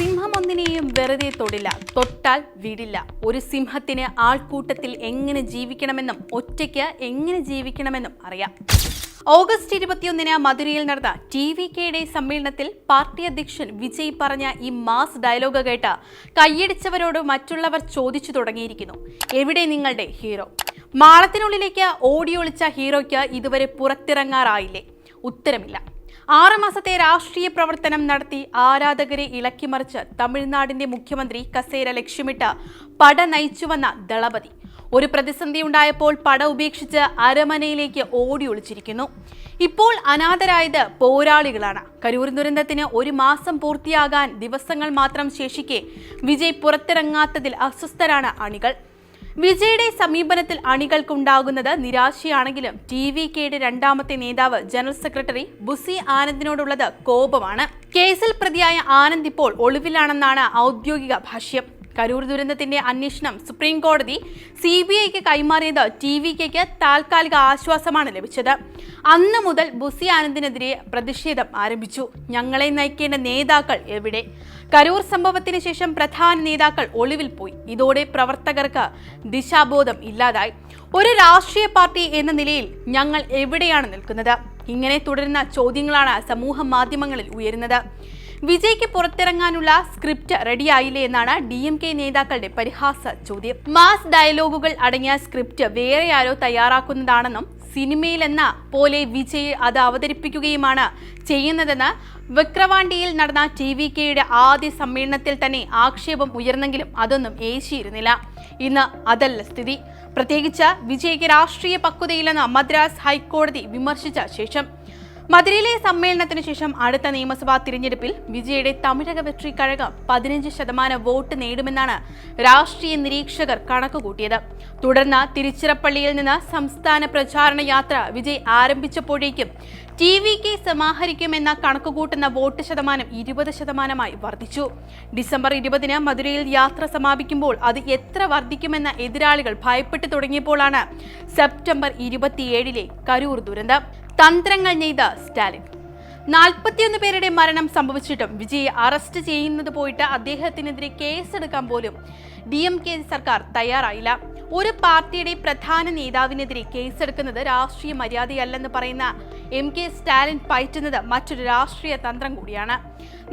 സിംഹം ഒന്നിനെയും വെറുതെ തൊടില്ല. തൊട്ടാൽ വിടില്ല. ഒരു സിംഹത്തിന് ആൾക്കൂട്ടത്തിൽ എങ്ങനെ ജീവിക്കണമെന്നും ഒറ്റയ്ക്ക് എങ്ങനെ ജീവിക്കണമെന്നും അറിയാം. ഓഗസ്റ്റ് ഇരുപത്തിയൊന്നിന് മധുരയിൽ നടന്ന ടി വി കെയുടെ സമ്മേളനത്തിൽ പാർട്ടി അധ്യക്ഷൻ വിജയ് പറഞ്ഞ ഈ മാസ് ഡയലോഗ് കേട്ട് കൈയടിച്ചവരോട് മറ്റുള്ളവർ ചോദിച്ചു തുടങ്ങിയിരിക്കുന്നു. എവിടെ നിങ്ങളുടെ ഹീറോ? മാളത്തിനുള്ളിലേക്ക് ഓടിയൊളിച്ച ഹീറോയ്ക്ക് ഇതുവരെ പുറത്തിറങ്ങാറായില്ലേ? ഉത്തരമില്ല. ആറ് മാസത്തെ രാഷ്ട്രീയ പ്രവർത്തനം നടത്തി ആരാധകരെ ഇളക്കിമറിച്ച് തമിഴ്നാടിന്റെ മുഖ്യമന്ത്രി കസേര ലക്ഷ്യമിട്ട് പട നയിച്ചുവന്ന ദളപതി. ഒരു പ്രതിസന്ധി ഉണ്ടായപ്പോൾ പട ഉപേക്ഷിച്ച് അരമനയിലേക്ക് ഓടി ഒളിച്ചിരിക്കുന്നു. ഇപ്പോൾ അനാഥരായത് പോരാളികളാണ്. കരൂർ ദുരന്തത്തിന് ഒരു മാസം പൂർത്തിയാകാൻ ദിവസങ്ങൾ മാത്രം ശേഷിക്കെ വിജയ് പുറത്തിറങ്ങാത്തതിൽ അസ്വസ്ഥരാണ് അണികൾ. വിജയുടെ സമീപനത്തിൽ അണികൾക്കുണ്ടാകുന്നത് നിരാശയാണെങ്കിലും ടി വി കെയുടെ രണ്ടാമത്തെ നേതാവ് ജനറൽ സെക്രട്ടറി ബുസി ആനന്ദിനോടുള്ളത് കോപമാണ്. കേസിൽ പ്രതിയായ ആനന്ദ് ഇപ്പോൾ ഒളിവിലാണെന്നാണ് ഔദ്യോഗിക ഭാഷ്യം. കരൂർ ദുരന്തത്തിന്റെ അന്വേഷണം സുപ്രീം കോടതി സി ബി ഐക്ക് കൈമാറിയത് ടി വി കെക്ക് താൽക്കാലിക ആശ്വാസമാണ് ലഭിച്ചത്. അന്ന് മുതൽ ബുസി ആനന്ദിനെതിരെ പ്രതിഷേധം ആരംഭിച്ചു. ഞങ്ങളെ നയിക്കേണ്ട നേതാക്കൾ എവിടെ? കരൂർ സംഭവത്തിന് ശേഷം പ്രധാന നേതാക്കൾ ഒളിവിൽ പോയി. ഇതോടെ പ്രവർത്തകർക്ക് ദിശാബോധം ഇല്ലാതായി. ഒരു രാഷ്ട്രീയ പാർട്ടി എന്ന നിലയിൽ ഞങ്ങൾ എവിടെയാണ് നിൽക്കുന്നത്? ഇങ്ങനെ തുടരുന്ന ചോദ്യങ്ങളാണ് സമൂഹ മാധ്യമങ്ങളിൽ ഉയരുന്നത്. വിജയ്ക്ക് പുറത്തിറങ്ങാനുള്ള സ്ക്രിപ്റ്റ് റെഡിയായില്ലേ എന്നാണ് ഡി എം കെ നേതാക്കളുടെ പരിഹാസ ചോദ്യം. മാസ് ഡയലോഗുകൾ അടങ്ങിയ സ്ക്രിപ്റ്റ് വേറെ ആരോ തയ്യാറാക്കുന്നതാണെന്നും സിനിമയിലെന്ന പോലെ വിജയ് അത് അവതരിപ്പിക്കുകയുമാണ് ചെയ്യുന്നതെന്ന് വിക്രവാണ്ടിയിൽ നടന്ന ടി വി കെയുടെ ആദ്യ സമ്മേളനത്തിൽ തന്നെ ആക്ഷേപം ഉയർന്നെങ്കിലും അതൊന്നും ഏശിയിരുന്നില്ല. ഇന്ന് അതല്ല സ്ഥിതി. പ്രത്യേകിച്ച് വിജയ്ക്ക് രാഷ്ട്രീയ പക്വതയില്ലെന്ന് മദ്രാസ് ഹൈക്കോടതി വിമർശിച്ച ശേഷം മധുരയിലെ സമ്മേളനത്തിന് ശേഷം അടുത്ത നിയമസഭാ തിരഞ്ഞെടുപ്പിൽ വിജയുടെ തമിഴക വെട്രി കഴകം പതിനഞ്ച് ശതമാനം വോട്ട് നേടുമെന്നാണ് രാഷ്ട്രീയ നിരീക്ഷകർ കണക്കുകൂട്ടിയത്. തുടർന്ന് തിരുച്ചിറപ്പള്ളിയിൽ നിന്ന് സംസ്ഥാന പ്രചാരണ യാത്ര വിജയ് ആരംഭിച്ചപ്പോഴേക്കും ടി വി കെ സമാഹരിക്കുമെന്ന കണക്കുകൂട്ടുന്ന വോട്ട് ശതമാനം ഇരുപത് ശതമാനമായി വർദ്ധിച്ചു. ഡിസംബർ ഇരുപതിന് മധുരയിൽ യാത്ര സമാപിക്കുമ്പോൾ അത് എത്ര വർദ്ധിക്കുമെന്ന എതിരാളികൾ ഭയപ്പെട്ടു തുടങ്ങിയപ്പോഴാണ് സെപ്റ്റംബർ ഇരുപത്തിയേഴിലെ കരൂർ ദുരന്തം. തന്ത്രങ്ങൾ നെയ്ത സ്റ്റാലിൻ. നാൽപ്പത്തിയൊന്ന് പേരുടെ മരണം സംഭവിച്ചിട്ടും വിജയെ അറസ്റ്റ് ചെയ്യുന്നത് പോയിട്ട് അദ്ദേഹത്തിനെതിരെ കേസെടുക്കാൻ പോലും ഡി എം കെ സർക്കാർ തയ്യാറായില്ല. ഒരു പാർട്ടിയുടെ പ്രധാന നേതാവിനെതിരെ കേസെടുക്കുന്നത് രാഷ്ട്രീയ മര്യാദയല്ലെന്ന് പറയുന്ന എം കെ സ്റ്റാലിൻ പയറ്റുന്നത് മറ്റൊരു രാഷ്ട്രീയ തന്ത്രം കൂടിയാണ്.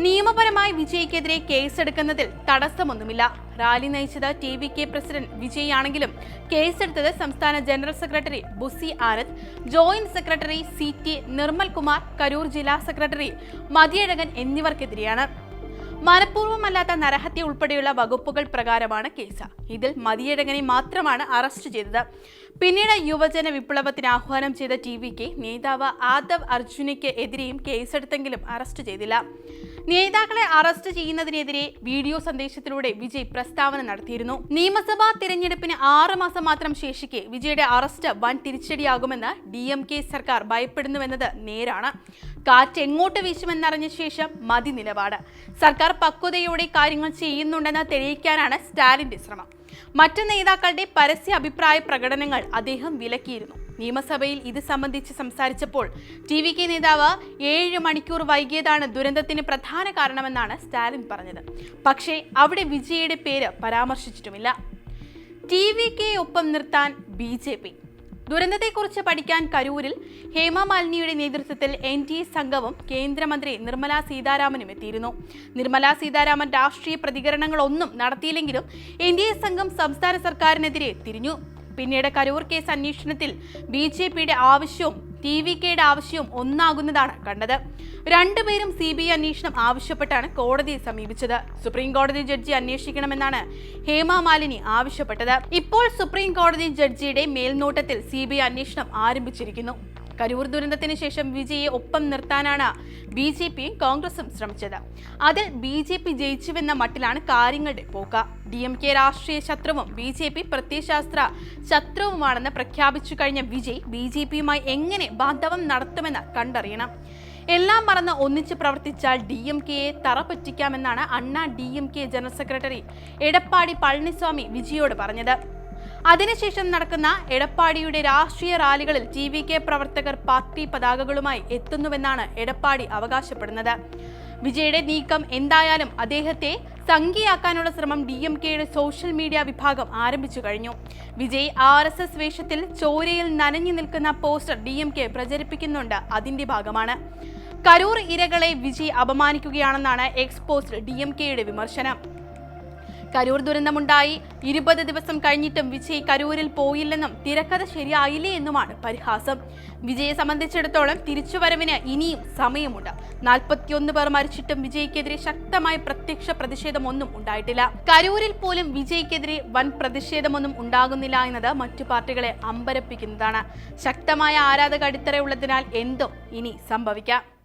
നിയമപരമായി വിജയ്ക്കെതിരെ കേസെടുക്കുന്നതിൽ തടസ്സമൊന്നുമില്ല. റാലി നയിച്ചത് T V K president Vijay ആണെങ്കിലും കേസെടുത്തത് സംസ്ഥാന ജനറൽ സെക്രട്ടറി ബുസി ആരത് joint secretary C T Nirmal Kumar Karur ജില്ലാ സെക്രട്ടറി മതിയഴകൻ എന്നിവർക്കെതിരെയാണ്. മനഃപൂർവമല്ലാത്ത നരഹത്യ ഉൾപ്പെടെയുള്ള വകുപ്പുകൾ പ്രകാരമാണ് കേസ്. ഇതിൽ മതിയഴകനെ മാത്രമാണ് അറസ്റ്റ് ചെയ്തത്. പിന്നീട് യുവജന വിപ്ലവത്തിന് ആഹ്വാനം ചെയ്ത ടി വിക്ക് നേതാവ് ആദവ് അർജുനയ്ക്ക് എതിരെയും കേസെടുത്തെങ്കിലും അറസ്റ്റ് ചെയ്തില്ല. നേതാക്കളെ അറസ്റ്റ് ചെയ്യുന്നതിനെതിരെ വീഡിയോ സന്ദേശത്തിലൂടെ വിജയ് പ്രസ്താവന നടത്തിയിരുന്നു. നിയമസഭാ തിരഞ്ഞെടുപ്പിന് ആറ് മാസം മാത്രം ശേഷിക്കെ വിജയുടെ അറസ്റ്റ് വൻ തിരിച്ചടിയാകുമെന്ന് ഡി എം കെ സർക്കാർ ഭയപ്പെടുന്നുവെന്നത് നേരാണ്. കാറ്റ് എങ്ങോട്ട് വീശുമെന്നറിഞ്ഞ ശേഷം മതി നിലപാട്. സർക്കാർ പക്വതയോടെ കാര്യങ്ങൾ ചെയ്യുന്നുണ്ടെന്ന് തെളിയിക്കാനാണ് സ്റ്റാലിന്റെ ശ്രമം. മറ്റ് നേതാക്കളുടെ പരസ്യ അഭിപ്രായ പ്രകടനങ്ങൾ അദ്ദേഹം വിലക്കിയിരുന്നു. നിയമസഭയിൽ ഇത് സംബന്ധിച്ച് സംസാരിച്ചപ്പോൾ ടി വി കെ നേതാവ് ഏഴ് മണിക്കൂർ വൈകിയതാണ് ദുരന്തത്തിന് പ്രധാന കാരണമെന്നാണ് സ്റ്റാലിൻ പറഞ്ഞത്. പക്ഷേ അവിടെ വിജയയുടെ പേര് പരാമർശിച്ചിട്ടുമില്ല. ടി വി കെ ഒപ്പം നിർത്താൻ ബി ജെ പി ദുരന്തത്തെക്കുറിച്ച് പഠിക്കാൻ കരൂരിൽ ഹേമ മാലിനിയുടെ നേതൃത്വത്തിൽ എൻ ഡി എ സംഘവും കേന്ദ്രമന്ത്രി നിർമ്മല സീതാരാമനും എത്തിയിരുന്നു. നിർമ്മല സീതാരാമൻ രാഷ്ട്രീയ പ്രതികരണങ്ങളൊന്നും നടത്തിയില്ലെങ്കിലും എൻ ഡി എ സംഘം സംസ്ഥാന സർക്കാരിനെതിരെ തിരിഞ്ഞു. പിന്നീട് കരൂർ കേസ് അന്വേഷണത്തിൽ ബി ജെ പിയുടെ ആവശ്യവും ടി വി കെയുടെ ആവശ്യവും ഒന്നാകുന്നതാണ് കണ്ടത്. രണ്ടുപേരും സി ബി ഐ അന്വേഷണം ആവശ്യപ്പെട്ടാണ് കോടതിയെ സമീപിച്ചത്. സുപ്രീം കോടതി ജഡ്ജി അന്വേഷിക്കണമെന്നാണ് ഹേമ മാലിനി ആവശ്യപ്പെട്ടത്. ഇപ്പോൾ സുപ്രീം കോടതി ജഡ്ജിയുടെ മേൽനോട്ടത്തിൽ സി ബി ഐ അന്വേഷണം ആരംഭിച്ചിരിക്കുന്നു. കരൂർ ദുരന്തത്തിന് ശേഷം വിജയെ ഒപ്പം നിർത്താനാണ് ബി ജെ പിയും കോൺഗ്രസും ശ്രമിച്ചത്. അതിൽ ബി ജെ പി ജയിച്ചുവെന്ന മട്ടിലാണ് കാര്യങ്ങളുടെ പോക്ക. ഡി എം കെ രാഷ്ട്രീയ ശത്രുവും ബി ജെ പി പ്രത്യയശാസ്ത്ര ശത്രുവുമാണെന്ന് പ്രഖ്യാപിച്ചു കഴിഞ്ഞ വിജയ് ബി ജെ പിയുമായി എങ്ങനെ ബാന്ധവം നടത്തുമെന്ന് കണ്ടറിയണം. എല്ലാം മറന്ന് ഒന്നിച്ച് പ്രവർത്തിച്ചാൽ ഡി എം കെയെ തറ പറ്റിക്കാമെന്നാണ് Anna D M K general secretary Edappadi Palaniswami വിജയോട് പറഞ്ഞത്. അതിനുശേഷം നടക്കുന്ന എടപ്പാടിയുടെ രാഷ്ട്രീയ റാലികളിൽ ടി വി കെ പ്രവർത്തകർ പാർട്ടി പതാകകളുമായി എത്തുന്നുവെന്നാണ് എടപ്പാടി അവകാശപ്പെടുന്നത്. വിജയുടെ നീക്കം എന്തായാലും അദ്ദേഹത്തെ സംഖ്യയാക്കാനുള്ള ശ്രമം ഡി എം കെയുടെ സോഷ്യൽ മീഡിയ വിഭാഗം ആരംഭിച്ചു കഴിഞ്ഞു. വിജയ് ആർ എസ് എസ് വേഷത്തിൽ ചോരയിൽ നനഞ്ഞു നിൽക്കുന്ന പോസ്റ്റർ ഡി എം കെ പ്രചരിപ്പിക്കുന്നുണ്ട്. അതിന്റെ ഭാഗമാണ്. കരൂർ ഇരകളെ വിജയ് അപമാനിക്കുകയാണെന്നാണ് എക്സ് പോസ്റ്റ് ഡി എം കെയുടെ വിമർശനം. കരൂർ ദുരന്തമുണ്ടായി. ഇരുപത് ദിവസം കഴിഞ്ഞിട്ടും വിജയ് കരൂരിൽ പോയില്ലെന്നും തിരക്കഥ ശരിയായില്ലേ എന്നുമാണ് പരിഹാസം. വിജയെ സംബന്ധിച്ചിടത്തോളം തിരിച്ചുവരവിന് ഇനിയും സമയമുണ്ട്. നാൽപ്പത്തിയൊന്ന് പേർ മരിച്ചിട്ടും വിജയ്ക്കെതിരെ ശക്തമായ പ്രത്യക്ഷ പ്രതിഷേധമൊന്നും ഉണ്ടായിട്ടില്ല. കരൂരിൽ പോലും വിജയ്ക്കെതിരെ വൻ പ്രതിഷേധമൊന്നും ഉണ്ടാകുന്നില്ല എന്നത് മറ്റു പാർട്ടികളെ അമ്പരപ്പിക്കുന്നതാണ്. ശക്തമായ ആരാധക അടിത്തറയുള്ളതിനാൽ എന്തും ഇനി സംഭവിക്കാം.